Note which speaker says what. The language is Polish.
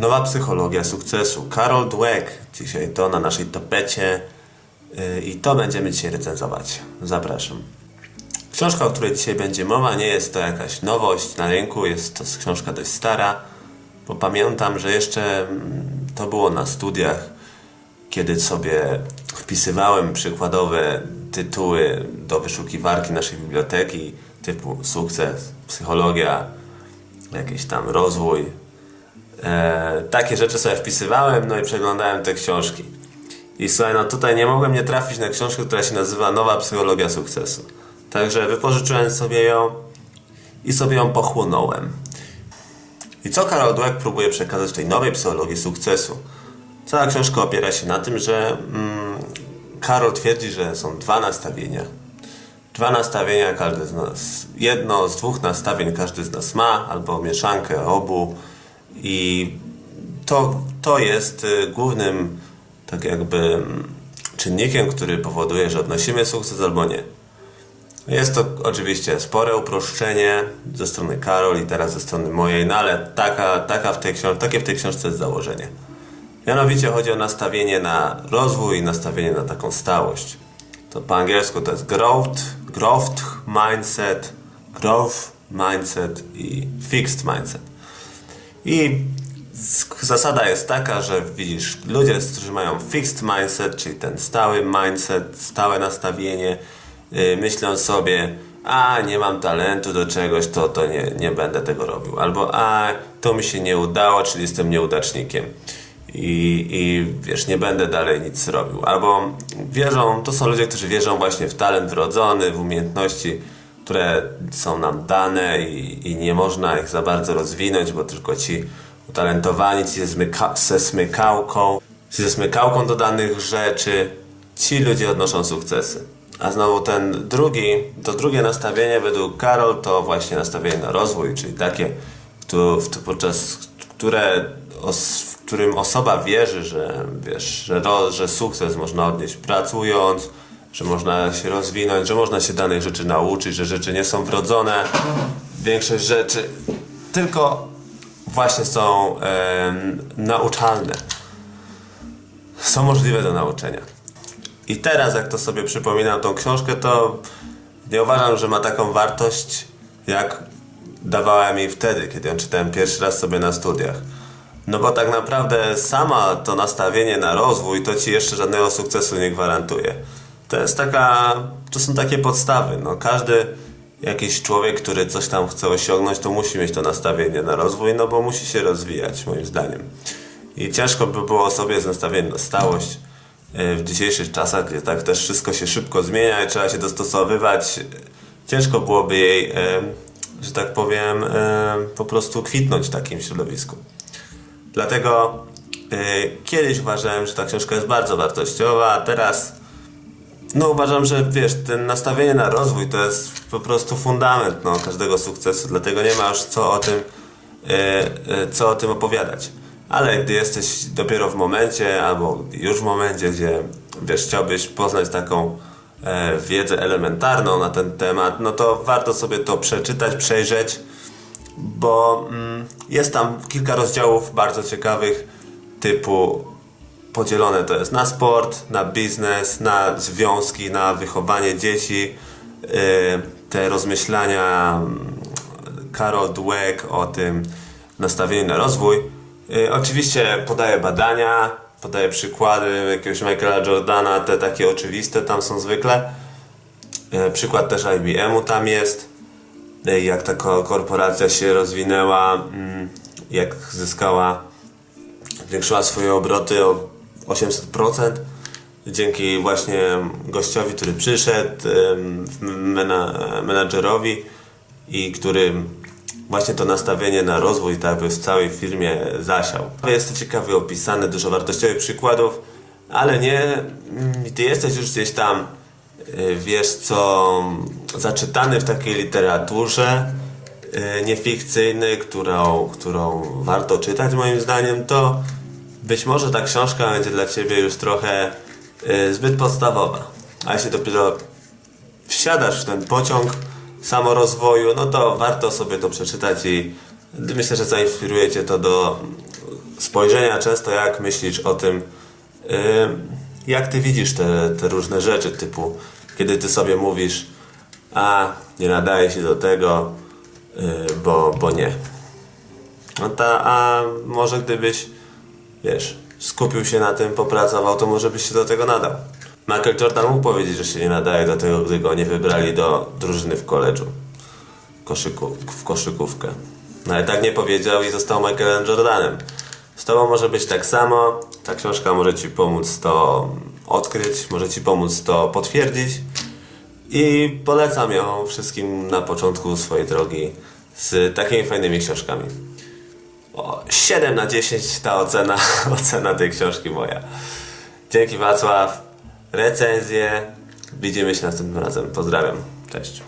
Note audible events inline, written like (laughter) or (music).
Speaker 1: Nowa psychologia sukcesu. Karol Dweck dzisiaj to na naszej tapecie yy, i to będziemy dzisiaj recenzować. Zapraszam. Książka, o której dzisiaj będzie mowa, nie jest to jakaś nowość na rynku, jest to książka dość stara, bo pamiętam, że jeszcze mm, to było na studiach, kiedy sobie wpisywałem przykładowe tytuły do wyszukiwarki naszej biblioteki, typu sukces, psychologia, jakiś tam rozwój. E, takie rzeczy sobie wpisywałem, no i przeglądałem te książki. I słuchaj, no tutaj nie mogłem nie trafić na książkę, która się nazywa Nowa Psychologia Sukcesu. Także wypożyczyłem sobie ją i sobie ją pochłonąłem. I co Karol Dweck próbuje przekazać tej nowej psychologii sukcesu? Cała książka opiera się na tym, że mm, Karol twierdzi, że są dwa nastawienia. Dwa nastawienia każdy z nas, jedno z dwóch nastawień każdy z nas ma, albo mieszankę obu. I to, to jest y, głównym tak jakby mm, czynnikiem, który powoduje, że odnosimy sukces albo nie. Jest to oczywiście spore uproszczenie ze strony Karol i teraz ze strony mojej, no ale taka, taka w tej takie w tej książce jest założenie. Mianowicie chodzi o nastawienie na rozwój i nastawienie na taką stałość. To po angielsku to jest growth, growth mindset, growth mindset i fixed mindset. I zasada jest taka, że widzisz, ludzie, którzy mają fixed mindset, czyli ten stały mindset, stałe nastawienie, yy, myślą sobie, a nie mam talentu do czegoś, to, to nie, nie będę tego robił. Albo a to mi się nie udało, czyli jestem nieudacznikiem. I, I wiesz, nie będę dalej nic robił. Albo wierzą, to są ludzie, którzy wierzą właśnie w talent wrodzony, w umiejętności, które są nam dane i, i nie można ich za bardzo rozwinąć, bo tylko ci utalentowani, ci ze, smyka, ze smykałką, ci ze smykałką do danych rzeczy, ci ludzie odnoszą sukcesy. A znowu ten drugi, to drugie nastawienie według Karol to właśnie nastawienie na rozwój, czyli takie, któ- w- podczas które, os, w którym osoba wierzy, że, wiesz, że, że sukces można odnieść pracując, że można się rozwinąć, że można się danych rzeczy nauczyć, że rzeczy nie są wrodzone. Większość rzeczy tylko właśnie są em, nauczalne. Są możliwe do nauczenia. I teraz, jak to sobie przypominam tą książkę, to nie uważam, że ma taką wartość, jak dawała mi wtedy, kiedy ją czytałem pierwszy raz sobie na studiach. No bo tak naprawdę sama to nastawienie na rozwój to ci jeszcze żadnego sukcesu nie gwarantuje. To jest taka, to są takie podstawy. No każdy jakiś człowiek, który coś tam chce osiągnąć, to musi mieć to nastawienie na rozwój, no bo musi się rozwijać, moim zdaniem. I ciężko by było sobie z nastawieniem na stałość e, w dzisiejszych czasach, gdzie tak też wszystko się szybko zmienia i trzeba się dostosowywać, ciężko byłoby jej, e, że tak powiem, e, po prostu kwitnąć w takim środowisku. Dlatego kiedyś uważałem, że ta książka jest bardzo wartościowa, a teraz no uważam, że wiesz, ten nastawienie na rozwój to jest po prostu fundament no, każdego sukcesu, dlatego nie ma już co o tym, e, e, co o tym opowiadać. Ale gdy jesteś dopiero w momencie, albo już w momencie, gdzie wiesz, chciałbyś poznać taką e, wiedzę elementarną na ten temat, no to warto sobie to przeczytać, przejrzeć, bo mm, jest tam kilka rozdziałów bardzo ciekawych, typu podzielone to jest na sport, na biznes, na związki, na wychowanie dzieci. Yy, Te rozmyślania mm, Karol Dweck o tym nastawieniu na rozwój. Yy, Oczywiście podaje badania, podaje przykłady jakiegoś Michaela Jordana, te takie oczywiste tam są zwykle. Yy, Przykład też IBM-u tam jest. Jak ta ko- korporacja się rozwinęła, mm, jak zyskała zwiększyła swoje obroty o 800% dzięki właśnie gościowi, który przyszedł, menadżerowi i który właśnie to nastawienie na rozwój tak jakby w całej firmie zasiał. Jest to ciekawie opisane, dużo wartościowych przykładów, ale nie, ty jesteś już gdzieś tam, y, wiesz co, zaczytany w takiej literaturze, y, niefikcyjnej, którą, którą warto czytać moim zdaniem, to być może ta książka będzie dla Ciebie już trochę y, zbyt podstawowa. A jeśli dopiero wsiadasz w ten pociąg samorozwoju, no to warto sobie to przeczytać i myślę, że zainspiruje Cię to do spojrzenia często jak myślisz o tym, yy, jak ty widzisz te, te różne rzeczy, typu kiedy ty sobie mówisz, a nie nadaje się do tego, yy, bo, bo nie. No ta, a może gdybyś, wiesz, skupił się na tym, popracował, to może byś się do tego nadał. Michael Jordan mógł powiedzieć, że się nie nadaje do tego, gdy go nie wybrali do drużyny w koledżu. Koszyku, w koszykówkę. No ale tak nie powiedział i został Michaelem Jordanem. Z tobą może być tak samo. Ta książka może ci pomóc to odkryć, może ci pomóc to potwierdzić. I polecam ją wszystkim na początku swojej drogi z takimi fajnymi książkami. O, 7 na 10 ta ocena, (laughs) ocena tej książki moja. Dzięki Wacław. Recenzje. Widzimy się następnym razem. Pozdrawiam. Cześć.